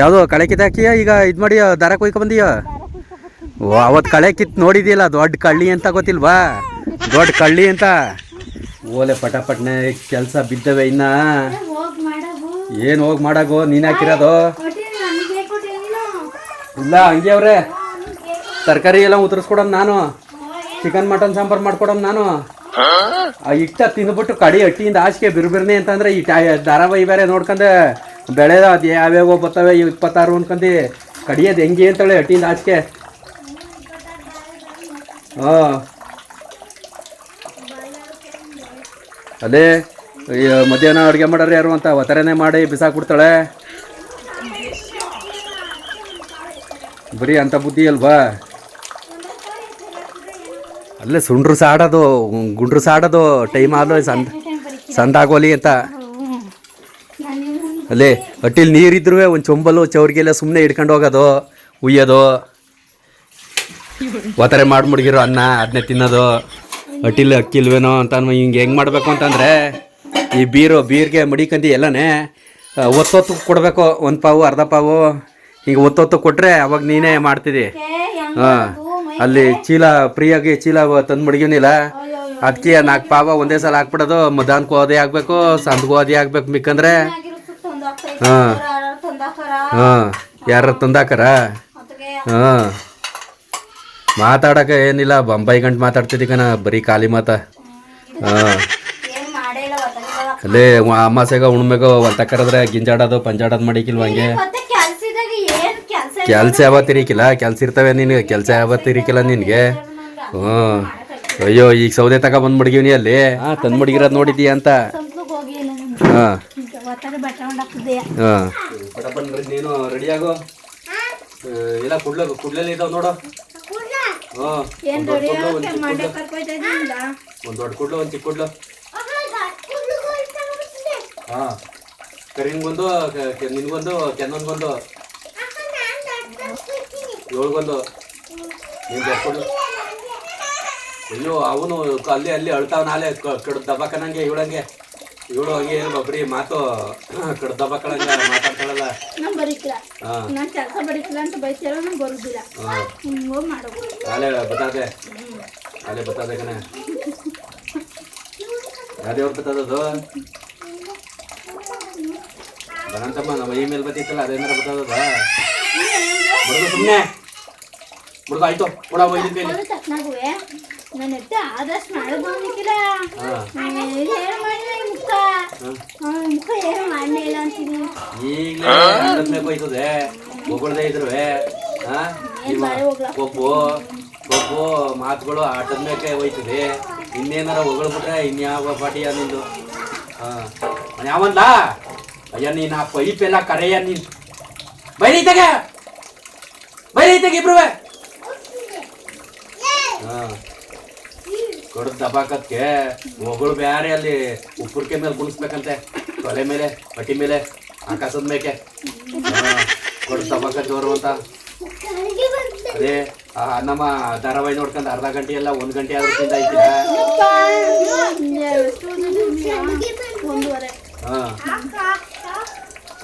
ಯಾವುದು ಕಳೆ ಕಿತ್ತಾಕಿಯ? ಈಗ ಇದು ಮಾಡಿ ದಾರ ಕೊಯ್ಕೊ ಬಂದೀಯ? ಓ ಅವತ್ತು ಕಳೆ ಕಿತ್ ನೋಡಿದೀಯಲ್ಲ, ದೊಡ್ಡ ಕಳ್ಳಿ ಅಂತ ಗೊತ್ತಿಲ್ವಾ? ದೊಡ್ಡ ಕಳ್ಳಿ ಅಂತ. ಓಲೆ ಪಟಪಟ್ನೆ ಕೆಲಸ ಬಿದ್ದವೆ ಇನ್ನ. ಏನು ಹೋಗಿ ಮಾಡಾಗೋ? ನೀನು ಹಾಕಿರೋದು ಇಲ್ಲ, ಹಂಗೆ ಅವ್ರೆ. ತರಕಾರಿ ಎಲ್ಲ ಉತ್ತರಿಸ್ಕೊಡಮ್ ನಾನು. ಚಿಕನ್, ಮಟನ್, ಸಾಂಬಾರ್ ಮಾಡ್ಕೊಡಮ್ ನಾನು. ಆ ಇಟ್ಟ ತಿಂದ್ಬಿಟ್ಟು ಕಡಿ ಹಟ್ಟಿಯಿಂದ ಆಚೆಗೆ ಬಿರುಬಿರ್ನೆ ಅಂತಂದ್ರೆ ಈ ಧಾರಾವಾಹಿ ಬೇರೆ ನೋಡ್ಕೊಂಡೆ. ಬೆಳೆ ಅದು ಯಾವ್ಯಾವ ಬರ್ತವೆ ಇವು ಇಪ್ಪತ್ತಾರು ಅನ್ಕೊಂಡಿ ಕಡಿಯೋದು ಹೆಂಗೆ ಅಂತೇಳಿ ಹಟ್ಟಿಯಿಂದ ಆಚೆಗೆ ಹಾಂ. ಅದೇ ಮಧ್ಯಾಹ್ನ ಅಡುಗೆ ಮಾಡೋರು ಯಾರು ಅಂತ ಒತ್ತರೇನೆ ಮಾಡಿ ಬಿಸಾಕ್ಬಿಡ್ತಾಳೆ ಬರೀ ಅಂತ ಬುದ್ಧಿ ಅಲ್ವಾ? ಅಲ್ಲೇ ಸುಂಡ್ರು ಸಾಡೋದು, ಗುಂಡ್ರು ಸಾಡೋದು, ಟೈಮ್ ಆದ್ಲು ಸಂದ್ ಸಂದಾಗೋಲಿ ಅಂತ. ಅಲ್ಲೇ, ಹಟ್ಟಿಲಿ ನೀರಿದ್ರು ಒಂದು ಚೊಂಬಲು ಚೌರಿಗೆಲ್ಲ ಸುಮ್ಮನೆ ಹಿಡ್ಕೊಂಡು ಹೋಗೋದು, ಉಯ್ಯೋದು. ಒತ್ತರೆ ಮಾಡಿ ಮುಡ್ಗಿರೋ ಅನ್ನ ಅದನ್ನೇ ತಿನ್ನೋದು. ಹಟ್ಟಿಲಿ ಅಕ್ಕಿಲ್ವೇನೋ ಅಂತ ಹಿಂಗೆ ಹೆಂಗೆ ಮಾಡಬೇಕು ಅಂತಂದರೆ, ಈ ಬೀರು, ಬೀರ್ಗೆ ಮಡಿಕಂದಿ ಎಲ್ಲನೇ ಒತ್ತೊತ್ತು ಕೊಡಬೇಕು, ಒಂದು ಪಾವು, ಅರ್ಧ ಪಾವು. ಹಿಂಗೆ ಒತ್ತೊತ್ತು ಕೊಟ್ಟರೆ ಅವಾಗ ನೀನೇ ಮಾಡ್ತಿದ್ದಿ ಹಾಂ ಅಲ್ಲಿ ಚೀಲ, ಫ್ರೀಯಾಗಿ ಚೀಲ ತಂದು ಮಡಗಿನಿಲ್ಲ. ಅದಕ್ಕೆ ನಾಲ್ಕು ಪಾವ ಒಂದೇ ಸಲ ಹಾಕ್ಬಿಡೋದು, ಮಧ್ಯಾಹ್ನಕ್ಕೂ ಅದೇ ಆಗಬೇಕು ಅದೇ ಆಗ್ಬೇಕು ಮಿಕ್ಕಂದ್ರೆ. ಹಾಂ. ಹಾಂ. ಯಾರು ತಂದಾಕರ? ಹಾಂ. ಮಾತಾಡಕ ಏನಿಲ್ಲ ಬೊಂಬೈ ಗಂಟು ಮಾತಾಡ್ತಿದ್ದಿ ಕಣ ಬರೀ ಖಾಲಿ ಮಾತ. ಹಾಂ. ಏನ್ ಮಾಡೇ ಇಲ್ಲ ಗೊತ್ತಾಗಿಲ್ಲ ಅಲ್ಲೇ ಅಮಾಸೆಗ ಉಣ್ಮೆಗ ಒಂತ ಕರೆದ್ರೆ ಗಿಂಜಾಡೋದು ಪಂಜಾಡೋದು ಮಾಡಿಕಿಲ್ವ ಹಂಗೆ? ಕೆಲಸ ಯಾವತ್ತಿರಿಕಿಲ್ಲ ಕೆಲಸ ಕೆಲ್ಸ ಕೆಲ್ಸ ಯಾವತ್ತು ಇರಿಕಿಲ್ಲ ಕೆಲ್ಸ ಇರ್ತವೆ ನಿನಗೆ ಕೆಲಸ ಯಾವತ್ತಿರಿಕಿಲ್ಲ ನಿನ್ಗೆ? ನಿನಗೆ ಹ್ಞೂ ಅಯ್ಯೋ ಈಗ ಸೌದೆ ತಗ ಬಂದು ಮಡಗಿವ್ನಿ ಅಲ್ಲಿ? ಹಾಂ ತಂದು ಮಡಗಿರೋದು ನೋಡಿದ್ದೀಯ ಅಂತ? ಹಾಂ. ಹಾಂ. ನೀನು ರೆಡಿ ಆಗೋ? ಇಲ್ಲ ಕುಡ್ಲ ಕುಡ್ಲಲ್ಲಿ ಇದಾವೆ ನೋಡು. ಹಾಂ ಏನ್ ರೆಡಿ ಮಂಡೆ ಕರ್ಕೊಯ್ತಾ ಇದ್ದಿಂದ ಒಂದು ದೊಡ್ಡ ಕುಡ್ಲು ಒಂದು ಚಿಕ್ಕ ಕುಡ್ಲು. ಹಾಂ. ಕರಿನ್ಗೊಂದು ಕ- ಕ- ನಿನ್ಗೊಂದು ಕೆನ್ನೊಂದ್ಗೊಂದು ಏಳ್ಗೊಂದು ನೀನು ದೊಡ್ಡ ಕುಡ್ಲು. ಅಯ್ಯೋ ಅವನು ಅಲ್ಲಿ ಅಲ್ಲಿ ಅಳ್ತಾವ ನಾಳೆ ಕಡ್ ದಬ್ಬಾಕನಂಗೆ ಇವಳಂಗೆ. ಇವಳು ಹಂಗೆ ಏನು ಬರೀ ಮಾತು ಕಡ್ದ ಮಾತಾಡ್ತಾಳಲ್ಲ. ನಮ್ ಬರೀಕಿಲ್ಲ ನಾನು ಕೆಲಸ ಬರೀಕಿಲ್ಲ ಅಂತ ಬೈತಾರ ನಂಗೆ ಬರುದಿಲ್ಲ. ಹಿಂಗ್ ಮಾಡೋದು ನಾಳೆ ಬತ್ತಾದೆ? ನಾಳೆ ಬತ್ತಾದೆ ಕಣೆ? ಬತ್ತದದು? ಬರಂತಮ್ಮ ನಮ್ಮ ಈ ಮೇಲೆ ಬತ್ತಿತ್ತಲ್ಲ ಅದೇನಾರ ಬತ್ತದ ಬಡ್ದು ಸುಮ್ಮನೆ ಬಡ್ದು ಆಯ್ತು ಕೂಡ ಒಯ್ದಿನ ನಾನು ಎತ್ತ ಆದಷ್ಟು ಮಾಡೋದು ಅನ್ನಿಕ್ಕಿಲ್ಲ ಹಾಂ. ಈಗಲೇ ಹೊಗಳ್ದೆ ಕೊಬ್ಬು ಮಾತುಗಳು ಆಟದ ಮೇಲೆ ಹೋಯ್ತದೆ. ಇನ್ನೇನಾರ ಹೊಗಳ್ಬಿಟ್ರೆ ಇನ್ಯಾವ ಪಾಟಿಯ ನಿಂದು? ಹಾಂ ಯಾವಂದ ಅಯ್ಯ ನೀನು ಆ ಪೈಪ್ ಎಲ್ಲ ಕರೆಯ ನೀನು. ಬೈರಿ ತೆಗೆ ಇಬ್ರುವೆ! ಹಾಂ ಕೊಡದ್ ದಬಾಕತ್ಗೆ ಮಗಳು ಬ್ಯಾರೆ ಅಲ್ಲಿ ಉಪ್ಪುರ್ಕೆ ಮೇಲೆ ಗುಣಿಸ್ಬೇಕಂತೆ. ತೊಲೆ ಮೇಲೆ, ಪಟ್ಟಿ ಮೇಲೆ, ಆಕಾಶದ ಮೇಕೆ. ಕಡ್ದು ದಬಾಕತ್ ಜೋರು ಅಂತ ಅದೇ ನಮ್ಮ ಧಾರಾವಾಹಿ ನೋಡ್ಕೊಂಡು ಅರ್ಧ ಗಂಟೆ ಎಲ್ಲ ಒಂದ್ ಗಂಟೆ ಆದ್ರೂ ತಿಂದ ಐತಿಲ್ಲ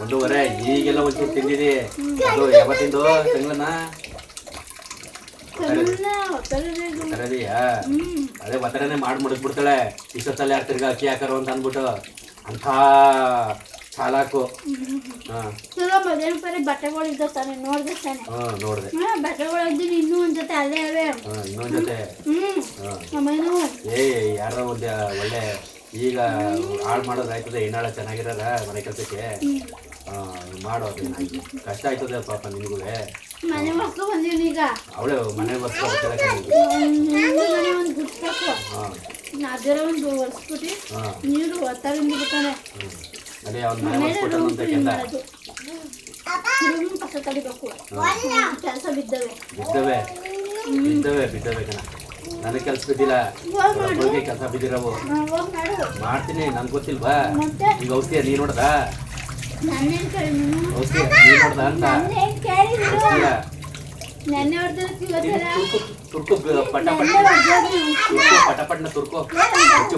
ಒಂದೂವರೆ, ಈಗೆಲ್ಲ ಒಂಚೂರು ತಿಂದಿದಿ. ಅದು ಯಾವತ್ತಿಂದು? ತಿಂಗಳನ್ನ? ಕರದಿಯಾ ಅದೇ ಒತ್ತಡನೆ ಮಾಡಿ ಮುಡಿಸ್ಬಿಡ್ತಾಳೆ ಇಷ್ಟೊತ್ತಲ್ಲಿ ಯಾರು ತಿರ್ಗಾ ಅಕ್ಕಿ ಹಾಕರು ಅಂತ ಅಂದ್ಬಿಟ್ಟು ಅಂಥ ಚಾಲಾಕು. ಹಾ. ಚಲೋ ಮಧ್ಯಾಹ್ನ ಪರಿ ಬಟ್ಟೆಗಳು ಇದ್ದಾವ ತಾನೆ ನೋಡ್ದೆ ತಾನೆ. ಬಟ್ಟೆಗಳು ಇದ್ದೀನಿ ಇನ್ನೂ ಒಂದ್ ಜೊತೆ ಅಲ್ಲೇ ಅವೆ. ಹಾ ಇನ್ನೊಂದ್ ಜೊತೆ. ಹ್ಮ್. ಹಾ. ಆಮೇಲೆ ಏ ಯಾರೋ ಒಂದು ಒಳ್ಳೆ ಈಗ ಹಾಳು ಮಾಡೋದು ಆಯ್ತದೆ ಹೆಣ್ಣಾಳ ಚೆನ್ನಾಗಿರಾರ ಮನೆ ಕೆಲಸಕ್ಕೆ? ಮಾಡೋದು ಕಷ್ಟ ಆಯ್ತದೆ ಪಾಪ ನಿನಗೂ ಮನೆ ಮಕ್ಳು ಬಂದೀವಿ ಈಗ ಅವಳೆ ಮನೆ ಬಸ್ ಮನೆ ಒಂದು ಗುಡ್ಸ್ಬೇಕು ಹಾಂ. ಅದರ ಒಂದು ಒರೆಸ್ಬಿಟ್ಟು ನೀರು ಬಿಡ್ತಾನೆ. ತಡಿಬೇಕು ಕೆಲಸ. ಬಿದ್ದವೆ. ಬಿದ್ದವೆ. ಬಿದ್ದವೆ ಬಿದ್ದವೆ ಕಣ. ನನಗೆ ಕೆಲಸ ಬಿದ್ದಿಲ್ಲ. ಕೆಲಸ ಬಿದ್ದಿರವು. ಮಾಡ್ತೀನಿ ನನ್ಗೆ ಗೊತ್ತಿಲ್ವಾ? ಈಗ ನೋಡ್ದ ನೀನು ಔಷಧಿಯ ನೀ ನೋಡ್ದ ತುರ್ಕು ಪಟ ಪಟ ತುರ್ಕು ಪಟ ಪಟ್ನ ಹೆಚ್ಚು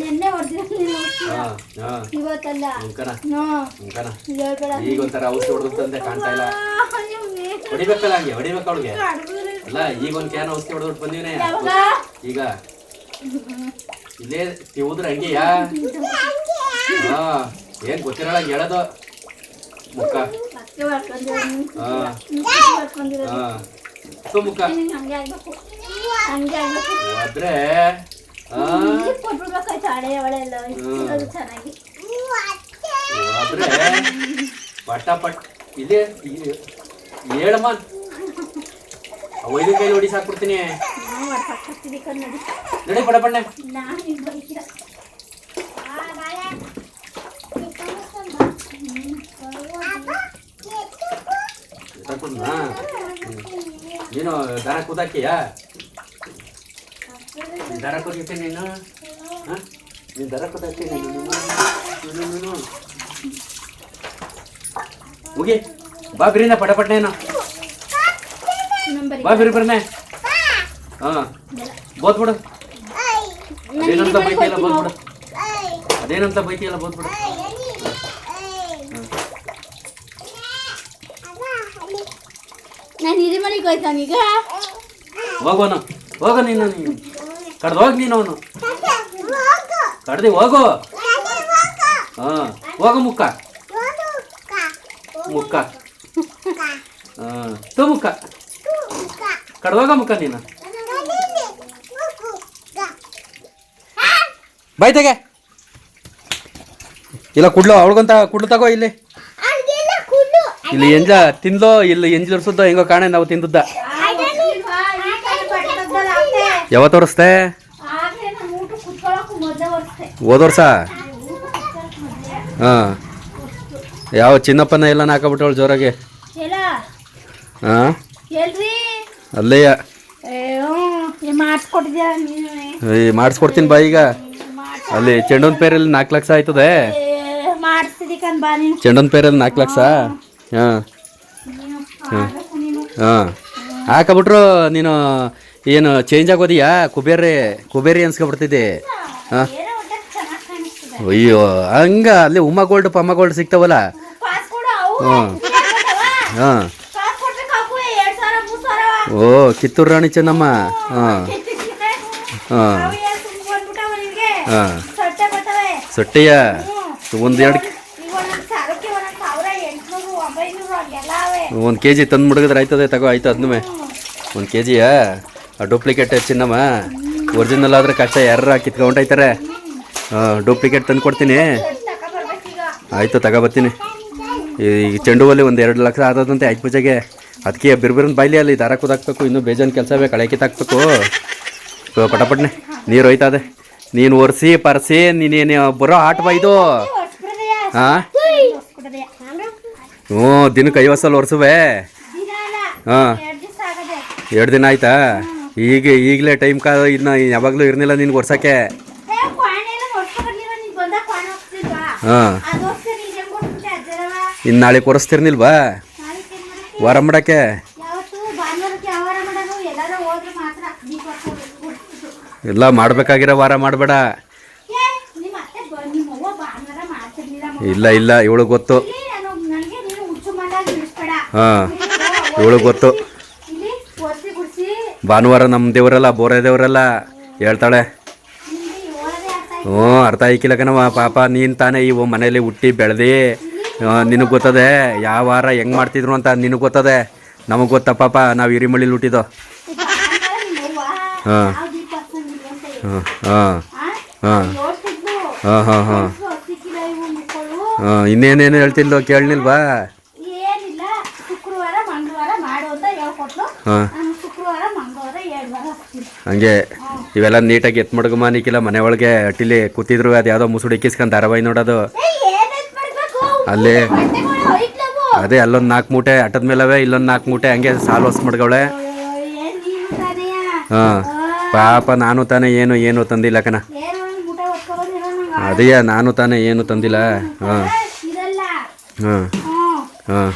ನೆನ್ನೆ ಇವತ್ತಲ್ಲ. ಈಗ ಒಂಥರ ಔಷಧಿ ಹೊಡೆದಂತೆ ಕಾಣ್ತಾ ಇಲ್ಲ. ಹೊಡಿಬೇಕಲ್ಲ ಹಂಗೆ ಹೊಡಿಬೇಕು ಅವಳಿಗೆ. ಅಲ್ಲ ಈಗ ಒಂದ್ ಕ್ಯಾನ್ ಔಷಧಿ ಹೊಡೆದ್ಬಿಟ್ಟು ಬಂದಿವ್ನೆ. ಈಗ. ಈಗ ಇಲ್ಲೇ ತಿವುದ್ರ ಹಂಗೆಯಾ? ಹಾ. ಏನ್ ಗೊತ್ತಿರಲ್ಲ ಹೇಳೋದು ಮುಖ. ಸೊ ಚೆನ್ನಾಗಿ ಹೋದ್ರೆ ಪಟ ಪಟ್ ಇದೆ ಹೇಳಮ್ಮ. ವೈದ್ಯ ಕೈಲಿ ಹೊಡಿ ಸಾಕ್ಬಿಡ್ತೀನಿ ನಡಿ ಪಡ ಪಣ್ಣೆ ತಗೊಂಡ್ನಾ ನೀನು ದನ ಕೂದಾಕಿಯ? ದರ ಕೂದಕ್ಕೆ ನೀನು? ಹಾ? ನೀನು ದರ ಕೂದಾಕಿ ನೀನು? ನೀನು ಮುಗಿ. ಬಾ ಬಿರಿನ ಪಟ ಪಟ್ನೇನು ಬಾ ಬಿರಿ ಬರ್ನೆ ಹಾ. ಬೋದ್ಬಿಡು. ಅದೇನಂತ ಬೈತಿಯಲ್ಲ, ಬೋದ್ಬಿಡು. ಅದೇನಂತ ಬೈತಿಯಲ್ಲ, ಬೋದ್ಬಿಡು. ನಾನು ಹಿರಿ ಮನೆಗೆ ಹೋಯ್ತಾನ ಈಗ. ಹೋಗೋನು ಹೋಗ ನೀನು ನೀನು. ಕಡ್ದು ಹೋಗಿ ನೀನು ಅವನು. ಕಡ್ದು ಹೋಗು. ಹಾ ಹೋಗು ಮುಕ್ಕ. ಮುಕ್ಕ. ಹಾ ತು ಮುಕ್ಕ. ಕಡ್ದು ಹೋಗ ಮುಕ್ಕ ನೀನು. ಬೈತೆಗೆ. ಇಲ್ಲ ಕುಡ್ಲು ಅವಳಿಗಂತ ಕುಡ್ಲು ತಗೋ ಇಲ್ಲಿ. ಇಲ್ಲಿ ಎಂಜ ತಿಂದೋ ಇಲ್ಲಿ ಎಂಜಿರ್ಸುದ್ದೋ ಹೆಂಗೋ ಕಾಣೆ ನಾವು ತಿಂದದ್ದ. ಯಾವ ತೋರಿಸ್ತೆ ಆಗ್ಲೇ ನಾನು ಊಟ ಕುತ್ಕೊಳ್ಳೋಕು ಮೊದಲೇ ಹೊರ್ಸ್ದೆ ಹೋದ ವರ್ಷ? ಹಾಂ. ಯಾವ ಚಿನ್ನಪ್ಪನ ಎಲ್ಲ ಹಾಕಬಿಟ್ಟವಳು ಜೋರಾಗಿ? ಅಲ್ಲಯ್ಯ ಹಾಂ? ಅಲ್ಲೇಯ ಮಾಡಿಸ್ಕೊಡ್ತೀನಿ ಬಾ ಈಗ. ಅಲ್ಲಿ ಚೆಂಡೊಂದು ಪೇರಲ್ಲಿ ನಾಲ್ಕು ಲಕ್ಷ ಆಯ್ತದೆ. ಚೆಂಡೊಂದು ಪೇರಲ್ಲಿ ನಾಲ್ಕು ಲಕ್ಷ? ಹಾಂ. ಹಾಂ. ಹಾಕಬಿಟ್ರು ನೀನು ಏನು ಚೇಂಜ್ ಆಗೋದಿಯಾ? ಕುಬೇರಿ ಕುಬೇರಿ ಅನ್ಸ್ಕೊಬಿಡ್ತಿದ್ದೆ. ಹಾಂ. ಅಯ್ಯೋ ಹಂಗ ಅಲ್ಲಿ ಉಮ್ಮ ಗೋಲ್ಡ್ ಪಮ್ಮ ಗೋಲ್ಡ್ ಸಿಗ್ತಾವಲ್ಲ? ಹಾಂ. ಹಾಂ. ಎರಡ್ ಓ ಕಿತ್ತೂರು ರಾಣಿ ಚೆನ್ನಮ್ಮ. ಹಾಂ. ಹಾಂ. ಹಾಂ. ಸೊಟ್ಟೆಯ? ಒಂದು ಈಗ ಒಂದೊಂದು ಸಾವಿರಕ್ಕೆ ಒಂದೊಂದು ಸಾವಿರ ಎಂಟ್ನೂರು ಒಂಬೈನೂರು ಹಂಗೆಲ್ಲ ಅವೆ ಒಂದು ಕೆ ಜಿ ತಂದು ಮುಡುಗಿದ್ರೆ ಆಯ್ತದೆ ತಗೋ ಆಯ್ತು ಅದನ್ನೂ ಒಂದು ಕೆ ಜಿಯಾ ಡೂಪ್ಲಿಕೇಟ್ ಚಿನ್ನಮ್ಮ. ಒರಿಜಿನಲ್ ಆದರೆ ಕಷ್ಟ ಯಾರು ಕಿತ್ಕೊಂಡೈತಾರೆ ಹಾಂ ಡೂಪ್ಲಿಕೇಟ್ ತಂದು ಕೊಡ್ತೀನಿ. ಆಯಿತು ತಗೊಬರ್ತೀನಿ ಈ ಚೆಂಡು ಹೂವಲ್ಲಿ ಒಂದು ಎರಡು ಲಕ್ಷ ಆದದಂತೆ ಆಯ್ತು ಪೂಜೆಗೆ. ಅದಕ್ಕೆ ಬಿರ್ಬಿರನ್ ಬಾಯ್ಲಿ ಅಲ್ಲಿ ದಾರ ಕುದಾಕ್ಬೇಕು ಇನ್ನೂ ಬೇಜಾನ್ ಕೆಲಸ ಬೇಕು ಕಳೆ ಕಿತ್ತಾಕ್ಬೇಕು. ಪಟಪಟ್ನೆ ನೀರು ಹೋಯ್ತದೆ. ನೀನು ಒರೆಸಿ ಪರ್ಸಿ ನೀನೇನು ಬರೋ ಆಟ ಬೈದು ಹಾಂ ಹ್ಞೂ ದಿನಕ್ಕೆ ಐವತ್ತು ಸಲ ಒರೆಸುವೆ. ಹಾಂ. ಎರಡು ದಿನ ಆಯ್ತಾ? ಈಗ ಈಗಲೇ ಟೈಮ್ ಕಾ ಇನ್ನು ಯಾವಾಗಲೂ ಇರಲಿಲ್ಲ ನಿನ್ಗೆ ಒರ್ಸೋಕ್ಕೆ. ಹಾಂ. ಇನ್ನು ನಾಳೆ ಕೊರಸ್ತಿರ್ನಿಲ್ವಾ ವಾರ ಮಾಡಕ್ಕೆ. ಎಲ್ಲ ಮಾಡಬೇಕಾಗಿರೋ ವಾರ ಮಾಡಬೇಡ. ಇಲ್ಲ ಇಲ್ಲ ಇವಳು ಗೊತ್ತು ಇಲ್ಲಿ ನಾನು ನನಗೆ ನೀನು ಹುಚ್ಚು ಮಾಡಾಗ ನಿಲ್ಲಿಸ್ಬೇಡ ಹಾಂ, ಇವಳು ಗೊತ್ತು ಭಾನುವಾರ ನಮ್ಮ ದೇವರಲ್ಲ, ಬೋರೆ ದೇವರಲ್ಲ ಹೇಳ್ತಾಳೆ. ಹ್ಞೂ, ಅರ್ಥ ಆಯ್ಕಿಲ್ಲ ಕಣವ ಪಾಪ ನೀನು ತಾನೇ ಇವು ಮನೇಲಿ ಹುಟ್ಟಿ ಬೆಳೆದಿ ನಿನಗೆ ಗೊತ್ತದೆ, ಯಾವ ವಾರ ಹೆಂಗೆ ಮಾಡ್ತಿದ್ರು ಅಂತ ನಿನಗೆ ಗೊತ್ತದೆ ನಮಗೆ ಗೊತ್ತಾ ಪಾಪ, ನಾವು ಹಿರಿಮಳಿಲಿ ಹುಟ್ಟಿದ್ದು ಹಾಂ. ಹಾಂ ಹಾಂ? ಹಾಂ. ಹಾಂ ಹಾಂ ಹಾಂ ಇನ್ನೇನೇನು ಹೇಳ್ತಿಲ್ವ ಕೇಳಲಿಲ್ವಾ ಏನಿಲ್ಲ ಶುಕ್ರವಾರ ಮಂಗಳವಾರ ಮಾಡು ಅಂತ ಹೇಳ್ಕೊಟ್ಲು ಹಾಂ. ಹಂಗೆ ಇವೆಲ್ಲ ನೀಟಾಗಿ ಎತ್ ಮಡ್ಗಮ್ಮ ನಿಕ್ಕಿಲ್ಲ ಮನೆ ಒಳಗೆ ಅಟ್ಟಿಲಿ ಕೂತಿದ್ರು, ಅದು ಯಾವುದೋ ಮುಸುಡಿ ಇಕ್ಕಿಸ್ಕೊಂಡು ಧಾರಾವಾಹಿ ನೋಡೋದು? ಅಲ್ಲಿ. ಅದೇ ಅಲ್ಲೊಂದು ನಾಲ್ಕು ಮೂಟೆ, ಅಟ್ಟದ ಮೇಲವೇ ಇಲ್ಲೊಂದು ನಾಲ್ಕು ಮೂಟೆ, ಹಂಗೆ ಸಾಲು ಹೊಸ್ ಮಡ್ಗವಳೆ? ಹಾಂ. ಪಾಪ ನಾನು ತಾನೇ ಏನು ಏನು ತಂದಿಲ್ಲ ಕಣ. ಏನೋ ಒಂದ್ ಮೂಟೆ ಹೊತ್ಕೊಬಂದಿರೋ ನಂಗೆ ಅದೇ ನಾನು ತಾನೇ ಏನು ತಂದಿಲ್ಲ. ಹಾಂ. ಹಾಂ. ಹಾಂ.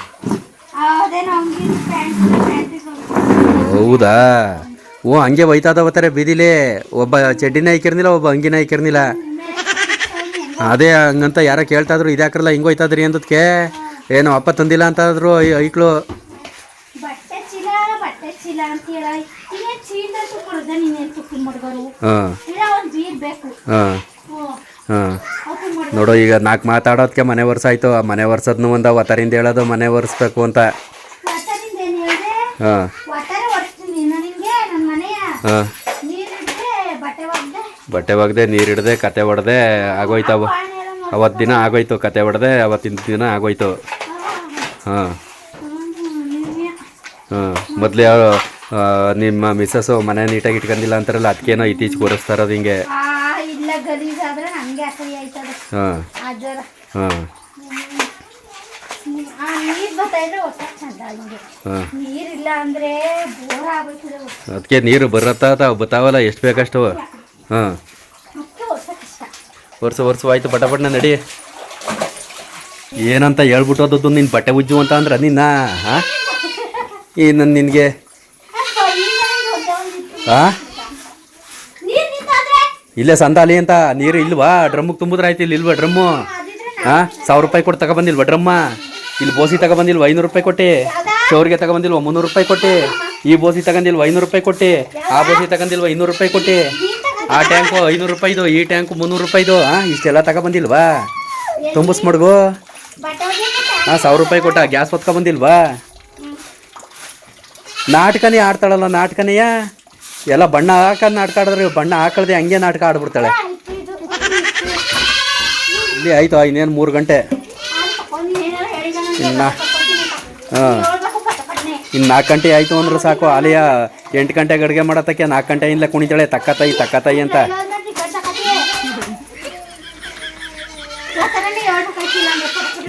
ಹೌದಾ? ಓ ಹಂಗೆ ಒಯ್ತಾದ ಬಿದಿಲೆ ಬೀದಿಲಿ. ಒಬ್ಬ ಚಡ್ಡಿನ ಹಾಕಿರ್ನಿಲ್ಲ ಒಬ್ಬ ಅಂಗಿನ ಹಾಕಿರ್ನಿಲ್ಲ ಅದೇ ಹಂಗಂತ ಯಾರ ಕೇಳ್ತಾಯಿದ್ರು ಇದ್ಯಾಕ್ರಲ್ಲ ಹಿಂಗೆ ಹೋಯ್ತಾದ್ರಿ ಅಂದದ್ಕೆ? ಏನು ಅಪ್ಪ ತಂದಿಲ್ಲ ಅಂತಾದ್ರು ಐಕ್ಳು. ನೋಡು ಈಗ ನಾಲ್ಕು ಮಾತಾಡೋದಕ್ಕೆ ಮನೆ ವರ್ಷಾಯ್ತು ಆ ಮನೆ ವರ್ಷದ್ನು ಒಂದು ಅವತ್ತರಿಂದ ಹೇಳೋದು ಮನೆ ಒರೆಸ್ಬೇಕು ಅಂತ. ಹಾಂ ವತರ ಹೊಡಿಸ್ತೀನಿ ನಾನು ನಿನ್ಗೆ ನನ್ನ ಮನೆಯ ಹಾಂ. ಬಟ್ಟೆ ಒಗ್ದೆ ನೀರು ಹಿಡ್ದೆ ಕತೆ ಹೊಡೆದೆ ಆಗೋಯ್ತವ ಅವತ್ತು ದಿನ ಆಗೋಯ್ತು ಕತೆ ಹೊಡೆದೆ ಅವತ್ತಿನ ದಿನ ಆಗೋಯ್ತು. ಹಾಂ. ಹಾಂ. ಮೊದಲು ಯಾವ ನಿಮ್ಮ ಮಿಸ್ಸಸ್ಸು ಮನೆ ನೀಟಾಗಿ ಇಟ್ಕೊಂಡಿಲ್ಲ ಅಂತಾರಲ್ಲ ಅದಕ್ಕೇನೋ ಇತ್ತೀಚೆಗೆ ಕೂರಿಸ್ತಾ ಇರೋದು ಹಿಂಗೆ ಹಾಂ. ಹಾಂ ಆ ನೀರ್ ಬರ್ತಾ ಇದ್ರೆ ಒಟ್ಟ ಚಂದ ಹಿಂಗೆ ಹಾಂ ನೀರಿಲ್ಲ ಅಂದ್ರೆ ಬೋರ್ ಆಗ್ಬಿಡ್ತದೆ ಅದಕ್ಕೆ ನೀರು ಬರತ್ತ ಬತಾವಲ್ಲ ಬತ್ತಾವಲ್ಲ ಎಷ್ಟು ಬೇಕಷ್ಟು? ಹಾಂ. ವರ್ಷ ವರ್ಷ ಆಯ್ತು ಬಟ ಬಟ್ಟ ನಡಿ. ಏನಂತ ಹೇಳ್ಬಿಟ್ಟೋದದ್ದು ನಿನ್ನ ಬಟ್ಟೆ ಉಜ್ಜು ಅಂತ ಅಂದ್ರೆ ನಿನ್ನ ಹಾಂ? ಈ ನನ್ನ ನಿನಗೆ ಹಾಂ? ಇಲ್ಲೇ ಸಂದ ಸಂದಾಲಿ ಅಂತ ನೀರು ಇಲ್ವಾ? ಡ್ರಮ್ಮಿಗೆ ತುಂಬಿದ್ರೆ ಆಯ್ತು ಇಲ್ಲಿ ಇಲ್ವಾ ಡ್ರಮ್ಮು? ಹಾಂ ಸಾವಿರ ರೂಪಾಯಿ ಕೊಟ್ಟು ತಗೊಬಂದಿಲ್ವಾ ಡ್ರಮ್ಮ? ಇಲ್ಲಿ ಬೋಸಿ ತಗೊಬಂದಿಲ್ವಾ? ಐನೂರು ರೂಪಾಯಿ ಕೊಟ್ಟೆ. ಚೌರಿಗೆ ತಗೊಬಂದಿಲ್ವಾ? ಮುನ್ನೂರು ರೂಪಾಯಿ ಕೊಟ್ಟೆ. ಈ ಬೋಸಿ ತಗೊಂಡಿಲ್ವಾ? ಐನೂರು ರೂಪಾಯಿ ಕೊಟ್ಟೆ. ಆ ಬೋಸಿ ತಗೊಂಡಿಲ್ವ? ಐನೂರು ರೂಪಾಯಿ ಕೊಟ್ಟೆ. ಆ ಟ್ಯಾಂಕು ಐನೂರು ರೂಪಾಯಿದು ಈ ಟ್ಯಾಂಕು ಮುನ್ನೂರು ರೂಪಾಯಿದು ಹಾಂ ಇಷ್ಟೆಲ್ಲ ತಗೊಬಂದಿಲ್ವಾ? ತುಂಬಿಸ್ ಮಡ್ಗು ಹಾಂ ಸಾವಿರ ರೂಪಾಯಿ ಕೊಟ್ಟ ಗ್ಯಾಸ್ ಹೊತ್ಕೊಬಂದಿಲ್ವಾ? ನಾಟಕನೇ ಆಡ್ತಾಳಲ್ಲ ನಾಟಕನೆಯ? ಎಲ್ಲ ಬಣ್ಣ ಹಾಕೊಂಡು ನಾಟಕ ಆಡಿದ್ರೆ ಬಣ್ಣ ಹಾಕಳ್ದೆ ಹಂಗೆ ನಾಟಕ ಆಡ್ಬಿಡ್ತಾಳೆ. ಇಲ್ಲಿ ಆಯಿತು, ಇನ್ನೇನು ಮೂರು ಗಂಟೆ. ಇನ್ನ ಹಾಂ. ಇನ್ನು ನಾಲ್ಕು ಗಂಟೆ ಆಯಿತು ಅಂದ್ರೆ ಸಾಕು. ಅಲಿಯ ಎಂಟು ಗಂಟೆಗೆ ಅಡುಗೆ ಮಾಡತ್ತಕ್ಕೆ ನಾಲ್ಕು ಗಂಟೆಯಿಂದ ಕುಣಿತಾಳೆ. ತಕ್ಕ ತಾಯಿ ತಕ್ಕ ತಾಯಿ ಅಂತ.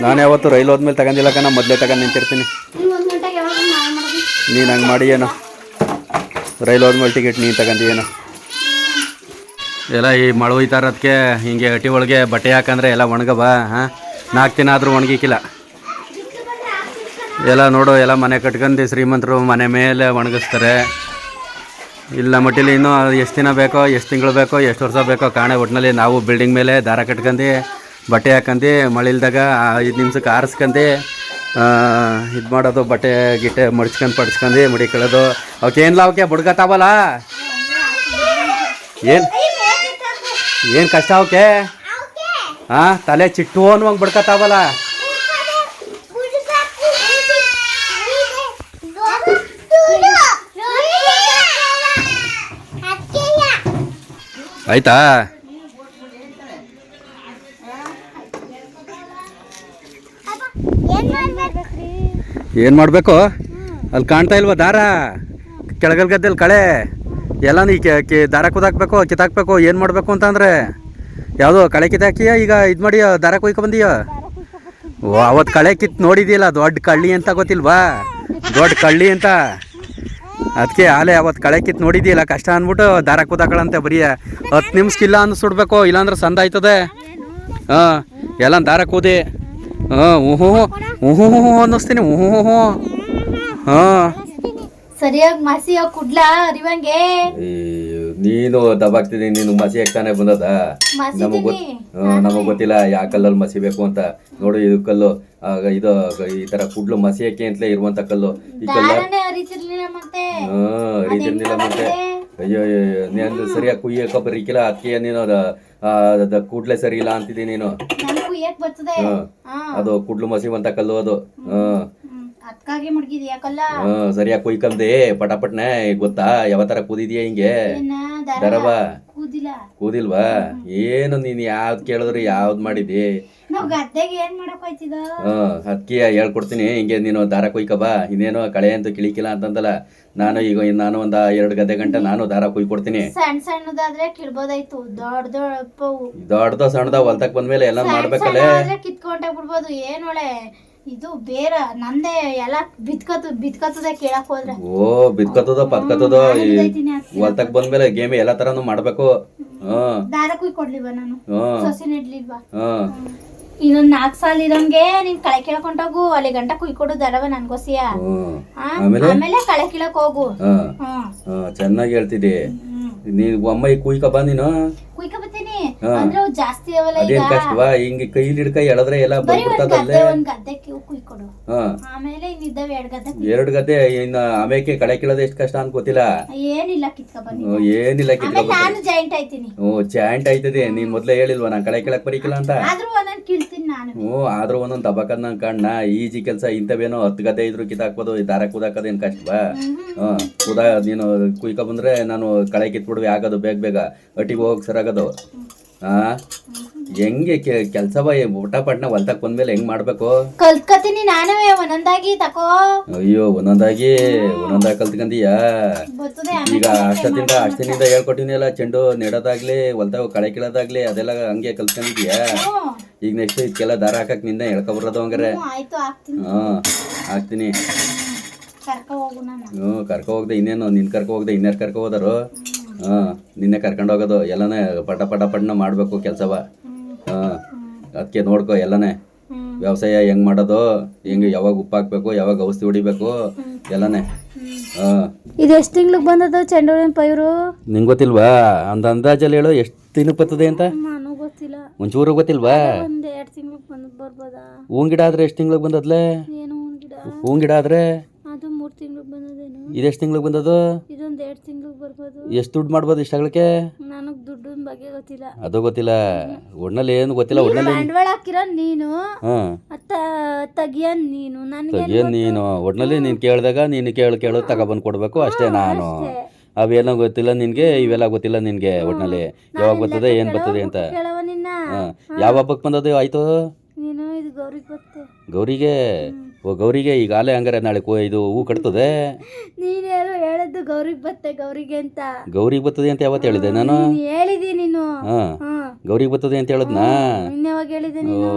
ನಾನು ಯಾವತ್ತು ರೈಲು ಹೋದ್ಮೇಲೆ ತಗೊಂಡಿಲ್ಲ ಕಣ. ಮೊದಲೇ ತಗೊಂಡು ನಿಂತಿರ್ತೀನಿ. ನೀನು ಹಂಗೆ ಮಾಡಿ ಏನೋ ರೈಲು ಹೋದ್ಮೇಲೆ ಟಿಕೆಟ್ ನೀನು ತಗೊಂಡಿಯೇನೋ? ಏನೋ ಎಲ್ಲ ಈ ಮಳೆ ಹೋಯ್ತಾರದಕ್ಕೆ ಹಿಂಗೆ ಹಟ್ಟಿ ಒಳಗೆ ಬಟ್ಟೆ ಹಾಕಂದ್ರೆ ಎಲ್ಲ ಒಣಗವ ಹಾಂ? ನಾಲ್ಕು ದಿನ ಆದರೂ ಒಣಗಿಕ್ಕಿಲ್ಲ ಎಲ್ಲ ನೋಡು ಎಲ್ಲ ಮನೆ ಕಟ್ಕೊಂಡು ಶ್ರೀಮಂತರು ಮನೆ ಮೇಲೆ ಒಣಗಿಸ್ತಾರೆ. ಇಲ್ಲ ಮಟ್ಟಿಲಿ ಇನ್ನೂ ಎಷ್ಟು ದಿನ ಬೇಕೋ ಎಷ್ಟು ತಿಂಗಳು ಬೇಕೋ ಎಷ್ಟು ವರ್ಷ ಬೇಕೋ ಕಾಣೆ ಒಟ್ಟಿನಲ್ಲಿ ನಾವು ಬಿಲ್ಡಿಂಗ್ ಮೇಲೆ ದಾರ ಕಟ್ಕೊಂಡು ಬಟ್ಟೆ ಹಾಕಂದು ಮಳೆ ಇಲ್ದಾಗ ಐದು ನಿಮಿಷಕ್ಕೆ ಆರಿಸ್ಕೊಂಡು ಇದು ಮಾಡೋದು ಬಟ್ಟೆ ಗಿಟ್ಟೆ ಮಡ್ಚ್ಕೊಂಡು ಪಡ್ಸ್ಕೊಂಡು ಕಳೋದು. ಅವಕ್ಕೇನಿಲ್ಲ ಅವಕ್ಕೆ ಬುಡ್ಗತ್ತಾವಲ್ಲ ಏನು ಏನು ಕಷ್ಟ ಅವಕ್ಕೆ? ಹಾಂ ತಲೆ ಚಿಟ್ಟು ಅನ್ನುವಂಗೆ ಬಡ್ಕತ್ತಾವಲ್ಲ ಆಯ್ತಾ? ಏನು ಮಾಡಬೇಕು? ಅಲ್ಲಿ ಕಾಣ್ತಾ ಇಲ್ವಾ ದಾರ? ಕೆಳಗಲ್ ಗದ್ದೆಲ್ ಕಳೆ. ಎಲ್ಲ ನೀ ಕೆ ದಾರ ಕುದಾಕ್ಬೇಕು, ಕಿತ್ತಾಕ್ಬೇಕು, ಏನು ಮಾಡಬೇಕು ಅಂತಂದರೆ? ಯಾವುದೋ ಕಳೆ ಕಿತ್ತಾಕಿಯ ಈಗ ಇದು ಮಾಡಿ ದಾರ ಕುಯ್ಕೊ ಬಂದೀಯ? ಅವತ್ತು ಕಳೆ ಕಿತ್ತು ನೋಡಿದ್ಯಲ್ಲ, ದೊಡ್ಡ ಕಳ್ಳಿ ಅಂತ ಗೊತ್ತಿಲ್ವಾ? ದೊಡ್ಡ ಕಳ್ಳಿ ಅಂತ. ಅದಕ್ಕೆ ಆಲೆ ಅವತ್ತು ಕಳೆ ಕಿತ್ತು ನೋಡಿದ್ಯಲ್ಲ ಕಷ್ಟ ಅಂದ್ಬಿಟ್ಟು ದಾರ ಕೂತಾಕಳಂತೆ ಬರೀ ಹತ್ತು ನಿಮಿಷಕ್ಕಿಲ್ಲ ಅನ್ಸುಡ್ಬೇಕು ಇಲ್ಲಾಂದ್ರೆ ಸಂದ ಆಯ್ತದೆ. ಹಾಂ ಎಲ್ಲ ದಾರ ಕೂದಿ. ಹಾಂ ಊಹು ಊಹು ಹ್ಞೂ ಅನ್ನಿಸ್ತೀನಿ ಊಹು ಹ್ಞೂ ಹಾಂ. ಸರಿಯಾಗಿ ಮಸಿ ಕುಡ್ಲ ಅರಿವಂಗೆ? ನೀನು ದಬ್ಬಾಕ್ತಿದ್ದೆ ನೀನು ಮಸಿ ಹಾಕ್ತಾನೆ ಬಂದದ. ನಮಗೆ ಗೊತ್ತ ನಮಗೆ ಗೊತ್ತಿಲ್ಲ ಯಾವ ಕಲ್ಲಲ್ಲಿ ಮಸಿಬೇಕು ಅಂತ. ನೋಡು ಇದು ಕಲ್ಲು. ಇದು ಈ ತರ ಕುಡ್ಲು ಮಸಿಯಕ್ಕೆ ಅಂತಲೇ ಇರುವಂತ ಕಲ್ಲು. ಈ ಕಲ್ಲ ಮತ್ತೆ. ಹಾಂ ರೀತಿರ್ಲಿಲ್ಲ ಮತ್ತೆ. ಅಯ್ಯೋ ನೀನು ಸರಿಯಾಗಿ ಕುಯ್ಯಕ ಬರೀಕಿಲ್ಲ ಅದಕ್ಕೆ ನೀನು ಅದ ಕೂಡ್ಲೆ ಸರಿ ಇಲ್ಲ ಅಂತಿದ್ದೀನಿ ನೀನು. ಅದು ಕುಡ್ಲು ಮಸಿವಂತ ಕಲ್ಲು ಅದು. ಹಾಂ. ಹ್ಮ್. ಸರಿಯಾಗಿ ಕುಯ್ಕಂದೆ ಪಟಾಪಟ್ನೆ ಗೊತ್ತಾ? ಯಾವ ಥರ ಕೂದಿದ್ಯಾ ಹಿಂಗೆ? ದರವಾ? ದಾರ ಕೂದಿಲ್ವಾ? ಏನು ನೀನು ಯಾವ್ದು ಕೇಳಿದ್ರು ಯಾವ್ದು ಮಾಡಿದಿ ಹಾಂ ಅದಕ್ಕೆ ಹೇಳ್ಕೊಡ್ತೀನಿ. ಹಿಂಗೆ ನೀನು ದಾರ ಕುಯ್ಕಬಾ ಇನ್ನೇನು ಕಳೆ ಅಂತ ಕಿಳಿಕಿಲ್ಲ ಅಂತಂದಲ್ಲ. ನಾನು ಈಗ ನಾನು ಒಂದ ಎರಡು ಗದ್ದೆ ಗಂಟೆ ನಾನು ದಾರ ಕುಯ್ಕೊಡ್ತೀನಿ. ಸಣ್ಣ ಸಣ್ಣದಾದ್ರೆ ಕಿಡ್ಬೋದಾಯ್ತು ದೊಡ್ಡ ದೊಡ್ಡ ದೊಡ್ಡದ ಸಣ್ಣದ ಹೊಲ್ತಕ್ ಬಂದ್ಮೇಲೆ ಎಲ್ಲ ಮಾಡ್ಬೇಕಲ್ಲೇ? ಕಿತ್ಕೊಂಡೆ ಬಿಡ್ಬೋದು. ಏನ್ ಒಳ್ಳೆ? ಇದು ಬೇರೆ. ನಂದೇ ಎಲ್ಲ ಬಿತ್ಕತ್ ಬಿತ್ಕತ್ತದ ಕೇಳಕ್ ಹೋದ್ರೆ. ಓ ಬಿತ್ಕತ್ತದ ಪತ್ಕತ್ತದ. ಹೊಲ್ತಕ್ ಬಂದ್ಮೇಲೆ ಗೇಮ್ ಎಲ್ಲಾ ತರಾನು ಮಾಡ್ಬೇಕು. ಹ್ಮ್. ದಾರ ಕುಯ್ ಕೊಡ್ಲಿಲ್ವಾ ನಾನು ಹಾಂ ಸೊಸಿ ನೆಡ್ಲಿಲ್ವಾ ಹಾಂ ಇನ್ನೊಂದ್ ನಾಲ್ಕು ಸಾಲ ಇರಂಗೆ ನೀನ್ ಕಳೆ ಕೇಳ್ಕೊಂಡೋಗು ಅಲ್ಲಿ ಗಂಟ ಕುಯ್ಕೊಡು ದರವ ನನ್ಗೋಸಿಯ? ಆಮೇಲೆ? ಆಮೇಲೆ ಕಳೆ ಕೀಳಕ್ ಹೋಗು. ಹಾ. ಚೆನ್ನಾಗಿ ಹೇಳ್ತಿದ್ದೆ. ನೀನ್ ಒಮ್ಮ ಕುಯ್ಕ ಬಾ ನೀನು. ಕುಯ್ಕ ಹಾ. ಅಂದ್ರೆ ಅವು ಜಾಸ್ತಿ ಅವಲ್ಲ ಈಗ. ಅದೇನ್ ಕಷ್ಟವಾ ಹಿಂಗೆ ಕೈಲಿ ಹಿಡ್ಕ ಎಳದ್ರೆ ಎಲ್ಲ ಬರೀ ಒಂದ್ ಬಂದ್ಬಿಡ್ತದಲ್ಲೇ ಗದ್ದೆ ಒಂದ್ ಗದ್ದೆ ಕಿ- ಕುಯ್ಕೊಡು ಹಾಂ. ಆಮೇಲೆ ಇನ್ನಿದ್ದಾವೆ ಎರಡ್ ಗದ್ದೆ ಕುಯ್- ಎರಡು ಗದ್ದೆ ಇನ್ನ ಆಮೇಕೆ ಕಳೆ ಕೀಳೋದು ಎಷ್ಟು ಕಷ್ಟ ಅಂತ ಗೊತ್ತಿಲ್ಲ? ಏನಿಲ್ಲ ಕಿತ್ಕ ಬನ್ನಿ. ಏನಿಲ್ಲ ಆಮೇಲೆ ಕಿತ್ಕೊಬೋದು ನಾನು ಜಾಯಿಂಟ್ ಆಯ್ತೀನಿ. ಹ್ಞೂ ಚಾಂಟ್ ಆಯ್ತದೆ. ನೀನ್ ಮೊದ್ಲೇ ಹೇಳಿಲ್ವಾ ನಾನು ಕಳೆ ಕೀಳಕ್ ಬರೀಕಿಲ್ಲ ಅಂತ? ಆದ್ರೂ ಒಂದೊಂದ್ ಕೀಳ್ತೀನಿ. ನಾನು. ಹ್ಞೂ ಆದ್ರೂ ಒಂದೊಂದು ತಬಕದ್ ನಂಗೆ ಕಣ್ಣ. ಈಜಿ ಕೆಲಸ ಇಂಥವೇನೋ ಹತ್ತು ಗದ್ದೆ ಇದ್ರು ಕಿತ್ತಾಕ್ಬೋದು ಈ ದಾರ ಕುದಾಕೋದೇನು ಕಷ್ಟವಾ ಹ್ಞೂ ಕುದ ನೀನು ಕುಯ್ಕೊ ಬಂದ್ರೆ ನಾನು ಕಳೆ ಕಿತ್ಬಿಡ್ವಿ ಆಗೋದು ಬೇಗ ಬೇಗ. ಅಟ್ಟಿಗೆ ಹೋಗಿ ಸರಾಗೋದು ಹಾ ಹೆಂಗೆ ಕೆಲಸವ ಊಟ ಪಟ್ನ ಹೊಲ್ತಕ್ ಬಂದ್ಮೇಲೆ ಹೆಂಗ್ ಮಾಡ್ಬೇಕು? ಕಲ್ತ್ಕತೀನಿ ನಾನೇ ಒಂದೊಂದಾಗಿ ತಕೋ. ಅಯ್ಯೋ ಒಂದೊಂದಾಗಿ ಒಂದೊಂದಾಗಿ ಕಲ್ತ್ಕಂದೀಯಾ ಈಗ ಅಷ್ಟದಿಂದ ಅಷ್ಟದಿಂದ ಹೇಳ್ಕೊಟ್ಟಿನಿಲ್ಲ ಚೆಂಡು ನೆಡೋದಾಗ್ಲಿ ಹೊಲ್ದಾಗ ಕಳೆ ಕೀಳೋದಾಗ್ಲಿ ಅದೆಲ್ಲ ಹಂಗೆ ಕಲ್ತ್ಕೊಂಡಿದ್ಯಾ? ಹ್ಮ್ ಈಗ ನೆಕ್ಸ್ಟ್ ಇದಕ್ಕೆಲ್ಲ ದಾರ ಹಾಕಕ್ನಿಂದ ಹೇಳ್ಕೊಬರೋದು ಹಂಗಾರೆ. ಹಾ ಹಾಕ್ತೀನಿ. ಹ್ಞೂ ಕರ್ಕೊ ಹೋಗ್ದೆ ಇನ್ನೇನು ನಿನ್ ಕರ್ಕೊ ಹೋಗ್ದೆ ಇನ್ಯಾರು ಕರ್ಕೊ ಹೋದರು? ಹಾ ನಿನ್ನೆ ಕರ್ಕೊಂಡು ಹೋಗೋದು ಎಲ್ಲನೇ ಪಟ ಪಟ ಪಟ್ನ ಮಾಡಬೇಕು ಕೆಲಸವ. ಹಾಂ ಅದಕ್ಕೆ ನೋಡ್ಕೊ ಎಲ್ಲನೇ. ವ್ಯವಸಾಯ ಹೆಂಗ್ ಮಾಡೋದು ಹೆಂಗೆ ಯಾವಾಗ ಉಪ್ಪು ಹಾಕ್ಬೇಕು ಯಾವಾಗ ಔಷಧಿ ಹೊಡಿಬೇಕು ಎಲ್ಲನೇ. ಹಾಂ. ಇದು ಎಷ್ಟು ತಿಂಗ್ಳಿಗೆ ಬಂದದ ಚೆಂಡು ಹೂವಿನ ಪೈರು? ನಿಂಗೆ ಗೊತ್ತಿಲ್ವಾ? ಅಂದ ಅಂದಾಜಲ್ಲಿ ಹೇಳು ಎಷ್ಟು ದಿನಕ್ಕೆ ಬರ್ತದೆ ಅಂತ? ಗೊತ್ತಿಲ್ಲ. ಒಂಚೂರು ಗೊತ್ತಿಲ್ವಾ? ಒಂದ್ ಎರಡ್ ತಿಂಗ್ಳಿಗೆ ಬಂದ್ ಬರ್ಬೋದಾ? ಹೂವಿನ ಗಿಡ ಆದ್ರೆ ಎಷ್ಟು ತಿಂಗ್ಳಿಗೆ ಬಂದದ್ಲೆ? ಏನು ಒಂದ್ ಗಿಡ? ಹೂವಿನ ಗಿಡ ಆದ್ರೆ? ಅದು ಮೂರ್ ತಿಂಗ್ಳಿಗೆ ಬಂದದೇನು? ಇದೆಷ್ಟು ತಿಂಗ್ಳಿಗೆ ಬಂದದು? ಇದೊಂದ್ ಎರಡ್ ತಿಂಗ್ಳಿಗೆ ಬರ್ಬೋದು. ಎಷ್ಟು ದುಡ್ಡು ಮಾಡ್ಬೋದು ಇಷ್ಟಾಗಲಿಕ್ಕೆ ನನಗ್ ದುಡ್ಡಿನ ಬಗ್ಗೆ ಗೊತ್ತಿಲ್ಲ. ಅದು ಗೊತ್ತಿಲ್ಲ. ಒಟ್ನಲ್ಲಿ ಏನು ಗೊತ್ತಿಲ್ಲ. ಒಟ್ನಲ್ಲಿ ಬಂಡವಾಳ ಹಾಕಿರೋ ನೀನು ಹಾಂ. ಅತ್ತ ನೀನು. ನನ್ಗೆ ಏನು ನೀನು. ಒಟ್ನಲ್ಲಿ ನೀನು ಕೇಳಿದಾಗ ನೀನು ಕೇಳು ಕೇಳು ತಗೊಬಂದು ಕೊಡಬೇಕು. ಅಷ್ಟೇ ನಾನು. ಅವೇನೋ ಗೊತ್ತಿಲ್ಲ ನಿನಗೆ ಇವೆಲ್ಲ ಗೊತ್ತಿಲ್ಲ ನಿನಗೆ ಒಟ್ನಲ್ಲಿ. ಯಾವಾಗ ಬರ್ತದೆ ಏನು ಬರ್ತದೆ ಅಂತ. ಯಾವ ಹಬ್ಬಕ್ಕೆ ಬಂದದ್ದು ಆಯಿತು? ನೀನು ಇದು ಗೌರಿಗೆ ಬತ್ತೆ ಗೌರಿಗೆ? ಓ ಗೌರಿಗೆ ಈಗ ಆಲೆ ಹಂಗಾರೆ ನಾಳೆ ಕೋ ಇದು ಹೂ ಕಟ್ತದೆ? ನೀನೇನು ಹೇಳಿದ್ದು ಗೌರಿಗೆ ಬತ್ತೆ ಗೌರಿಗೆ ಅಂತ. ಗೌರಿಗೆ ಬರ್ತದೆ ಅಂತ ಯಾವತ್ತು ಹೇಳಿದೆ ನಾನು? ನೀನ್ ಹೇಳಿದಿ ನೀನು. ಹಾಂ ಹಾ ಗೌರಿಗೆ ಬರ್ತದೆ ಅಂತ ಹೇಳದ್ನಾ? ಇನ್ಯಾವಾಗ ಹೇಳಿದೆ ಓ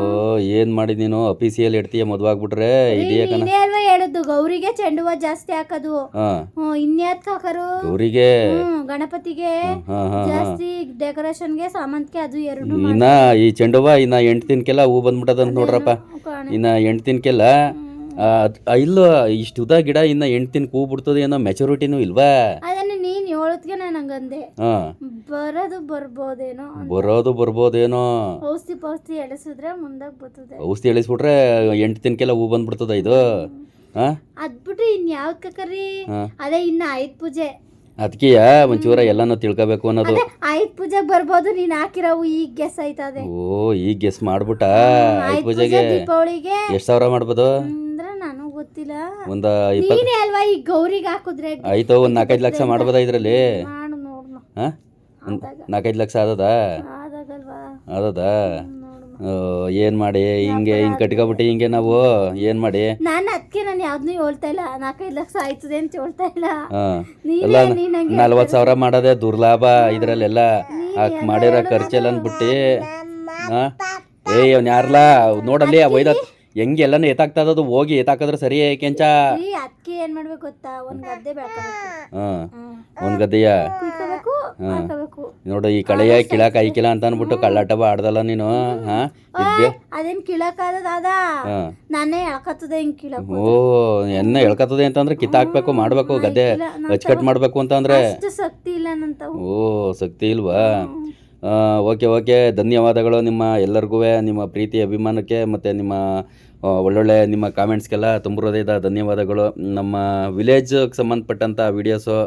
ಏನು ಮಾಡಿದ್ ನೀನು? ಅಫೀಸಿಯಲ್ ಇಡ್ತೀಯ ಮದುವೆ ಆಗ್ಬಿಟ್ರೆ ಇದೆಯಾ ಕಣ. ನೀನೇ ಅಲ್ವಾ ಹೇಳಿದ್ದು? ಗೌರಿಗೆ ಚೆಂಡು ಹೂವ ಜಾಸ್ತಿ ಹಾಕೋದು. ಹಾಂ. ಹ್ಮ್ ಹಾಕರು? ಗೌರಿಗೆ? ಹ್ಮ್ ಗಣಪತಿಗೆ ಹಾಂ ಹಾಂ ಜಾಸ್ತಿ ಡೆಕೋರೇಷನ್ಗೆ ಸಾಮಂತಿಗೆ ಅದು ಎರಡು ಇನ್ನ ಈ ಚೆಂಡುವ ಇನ್ನ ಎಂಟು ತಿನ್ಕೆಲ್ಲ ಹೂ ಬಂದ್ಬಿಟ್ಟದ ನೋಡ್ರಪ್ಪ. ಕಾಣೆ. ಇನ್ನ ಎಂಟು ದಿನಕ್ಕೆಲ್ಲ ಇಲ್ಲೋ ಇಷ್ಟು ಉದ ಗಿಡ ಇನ್ನ ಎಂಟು ತಿನ್ ಕೂ ಬಿಡ್ತದೆ ಅನ್ನೋ ಮೆಚುರಿಟಿನೂ ಇಲ್ವಾ? ಅದನ್ನ ನೀನ್ ಹೇಳೋದ್ಗೆ ನಾನು ಹಂಗಂದೆ. ಬರೋದು ಬರ್ಬೋದೇನೋ ಬರೋದು ಬರ್ಬೋದೇನೋ. ಔಷಧಿ ಪೌಷಧಿ ಎಳೆಸಿದ್ರೆ ಮುಂದಾಗ ಬರ್ತದೆ. ಔಷಧಿ ಎಳಿಸ್ಬಿಟ್ರೆ ಎಂಟು ದಿನಕ್ಕೆಲ್ಲ ಹೂ ಬಂದ್ಬಿಡ್ತದ ಇದು? ಅದ್ಬಿಟ್ಟು ಇನ್ ಯಾವ್ದು ಕಕರಿ ಅದೇ ಇನ್ನ ಐದ್ ಪೂಜೆ. ಅದಕ್ಕೆಯ ಒಂಚೂರ ಎಲ್ಲಾನು ತಿಳ್ಕೋಬೇಕು ಅನ್ನೋದು. ಆಯುಧ ಆಯ್ತ್ ಪೂಜೆಗೆ ಬರ್ಬೋದು ನೀನ್ ಹಾಕಿರವು ಈಗ ಗೆಸ್ ಆಯ್ತದೆ ಓ ಈಗ ಗೆಸ್ ಮಾಡ್ಬಿಟ್ಟ? ಆಯ್ತು ಪೂಜೆಗೆ ದೀಪಾವಳಿಗೆ. ಎಷ್ಟು ಸಾವಿರ ಮಾಡ್ಬೋದು? ಅಂದ್ರೆ ನಾನು ಗೊತ್ತಿಲ್ಲ. ಒಂದ ನೀನೇ ಅಲ್ವಾ ಈ ಗೌರಿಗೆ ಹಾಕುದ್ರೆ? ಆಯ್ತು ಒಂದು ನಾಲ್ಕೈದು ಲಕ್ಷ ಮಾಡ್ಬೋದಾ ಇದರಲ್ಲಿ? ಮಾಡು ನೋಡ್ಮ ನಾಲ್ಕೈದು ಲಕ್ಷ ಆದದ? ಆದಾಗಲ್ವಾ? ಆದದ? ಏನು ಮಾಡಿ? ಹಿಂಗೆ ಹಿಂಗೆ ಕಟ್ಕೊಬಿಟ್ಟು ಹಿಂಗೆ ನಾವು ಏನು ಮಾಡಿ? ನಾನು ಅದಕ್ಕೆ ನಾನು ಯಾವ್ದನ್ನೂ ಹೇಳ್ತಾ ಇಲ್ಲ. ನಾಲ್ಕೈದು ಲಕ್ಷ ಆಯ್ತದೆ ಅಂತ ಹೇಳ್ತಾ ಇಲ್ಲ. ಹಾಂ. ನಲ್ವತ್ ಎಲ್ಲ ನಲ್ವತ್ತು ಸಾವಿರ ಮಾಡೋದೇ ದುರ್ಲಾಭ. ಇದರಲ್ಲೆಲ್ಲ ಮಾಡಿರೋ ಖರ್ಚೆಲ್ಲ ಅಂದ್ಬಿಟ್ಟು ಹಾಂ. ಏಯ್ ಅವ್ನು ಯಾರಲ್ಲ ನೋಡಲ್ಲಿ ಒಯ್ದ ಹೆಂಗೆ ಎಲ್ಲನೂ ಎತ್ತಾಗ್ತದದು ಹೋಗಿ ಎತ್ತಾಕಿದ್ರೆ ಸರಿ ಕೆಂಚ ಈ ಅದಕ್ಕೆ ಏನ್ ಮಾಡ್ಬೇಕು ಗೊತ್ತಾ? ಒಂದ್ ಗದ್ದೆ ಬೆಳ್ಕೋಬೇಕು. ಹಾಂ ಹ್ಮ್. ಒಂದು ಗದ್ದೆಯ? ಕುಯ್ಕೋಬೇಕು ಹಾಕೋಬೇಕು ನೋಡು ಈ ಕಳೆಯ ಕಿಳಕ್ ಕಿಳ ಅಂತ ಅಂದ್ಬಿಟ್ಟು ಕಳ್ಳಾಟ ಆಡ್ದಲ್ಲ ನೀನು ಹಾಂ? ಇದ್ದೆ? ಅದೇನ್ ಕಿಳಕಾದ ದಾದಾ ಹಾಂ. ನಾನೇ ಎಳ್ಕತ್ತದೆ ಹಿಂಗ್ ಕೀಳಕ್ ಓ ಎನ್ನ ಎಳ್ಕತ್ತದೆ ಅಂತಂದ್ರೆ ಕಿತ್ತಾಕ್ಬೇಕು ಮಾಡ್ಬೇಕು ಗದ್ದೆ ಅಚ್ಚಕಟ್ಟು ಮಾಡಬೇಕು ಅಂತಂದ್ರೆ? ಅಷ್ಟು ಶಕ್ತಿ ಇಲ್ಲ ನಂತವು. ಓ ಶಕ್ತಿ ಇಲ್ವಾ? Okay okay. ಧನ್ಯವಾದಗಳು ನಿಮ್ಮ ಎಲ್ಲರಿಗೂ, ನಿಮ್ಮ ಪ್ರೀತಿ, ಅಭಿಮಾನಕ್ಕೆ ಮತ್ತು ನಿಮ್ಮ ಒಳ್ಳೊಳ್ಳೆ ನಿಮ್ಮ ಕಾಮೆಂಟ್ಸ್ಗೆಲ್ಲ ತುಂಬ ಹೃದಯದ ಧನ್ಯವಾದಗಳು. ನಮ್ಮ ವಿಲೇಜ್ಗೆ ಸಂಬಂಧಪಟ್ಟಂಥ ವೀಡಿಯೋಸು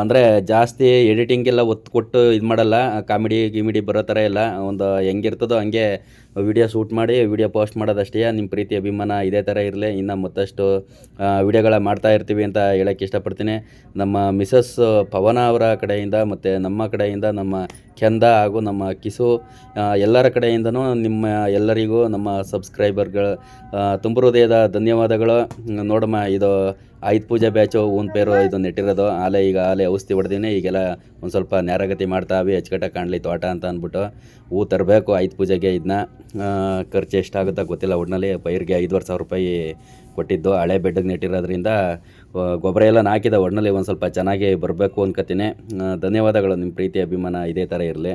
ಅಂದರೆ ಜಾಸ್ತಿ ಎಡಿಟಿಂಗೆಲ್ಲ ಒತ್ತು ಕೊಟ್ಟು ಇದು ಮಾಡಲ್ಲ. ಕಾಮಿಡಿ, ಗಿಮಿಡಿ ಬರೋ ಥರ ಇಲ್ಲ. ಒಂದು ಹೆಂಗಿರ್ತದೋ ಹಂಗೆ ವಿಡಿಯೋ ಶೂಟ್ ಮಾಡಿ ವಿಡಿಯೋ ಪೋಸ್ಟ್ ಮಾಡೋದಷ್ಟೇ. ನಿಮ್ಮ ಪ್ರೀತಿ, ಅಭಿಮಾನ ಇದೇ ಥರ ಇರಲಿ. ಇನ್ನು ಮತ್ತಷ್ಟು ವಿಡಿಯೋಗಳ ಮಾಡ್ತಾ ಇರ್ತೀವಿ ಅಂತ ಹೇಳೋಕ್ಕೆ ಇಷ್ಟಪಡ್ತೀನಿ. ನಮ್ಮ ಮಿಸಸ್ ಪವನ ಅವರ ಕಡೆಯಿಂದ ಮತ್ತು ನಮ್ಮ ಕಡೆಯಿಂದ ನಮ್ಮ ಕೆಂದ ಹಾಗೂ ನಮ್ಮ ಕಿಸು ಎಲ್ಲರ ಕಡೆಯಿಂದನೂ ನಿಮ್ಮ ಎಲ್ಲರಿಗೂ, ನಮ್ಮ ಸಬ್ಸ್ಕ್ರೈಬರ್ಗಳು ತುಂಬ ಹೃದಯದ ಧನ್ಯವಾದಗಳು. ನೋಡಮ್ಮ, ಇದು ಆಯುಧ ಪೂಜೆ ಬ್ಯಾಚು, ಊನ್ ಪೇರು ಇದು ನೆಟ್ಟಿರೋದು. ಆಲೆ ಈಗ ಆಲೆ ಔಷಧಿ ಹೊಡೆದಿನಿ. ಈಗೆಲ್ಲ ಒಂದು ಸ್ವಲ್ಪ ನ್ಯಾರಗತಿ ಮಾಡ್ತಾವೆ ಅಚ್ಚುಕಟ್ಟಾಗಿ ಕಾಣಲಿ ತೋಟ ಅಂತ ಅಂದ್ಬಿಟ್ಟು ಹೂ ತರಬೇಕು ಆಯುಧ ಪೂಜೆಗೆ ಇದನ್ನ ಖರ್ಚು ಎಷ್ಟಾಗುತ್ತೋ ಗೊತ್ತಿಲ್ಲ. ಒಟ್ಟಿನಲ್ಲಿ ಪೈರಿಗೆ ಐದುವರೆ ಸಾವಿರ ರೂಪಾಯಿ ಕೊಟ್ಟಿದ್ದು. ಹಳೆ ಬೆಡ್ಗೆ ನೆಟ್ಟಿರೋದ್ರಿಂದ ಗೊಬ್ಬರ ಎಲ್ಲ ಹಾಕಿದ ಒಡ್ನಲ್ಲಿ ಒಂದು ಸ್ವಲ್ಪ ಚೆನ್ನಾಗಿ ಬರಬೇಕು ಅನ್ಕೋತೀನಿ ಧನ್ಯವಾದಗಳು ನಿಮ್ಮ ಪ್ರೀತಿ, ಅಭಿಮಾನ ಇದೇ ಥರ ಇರಲಿ.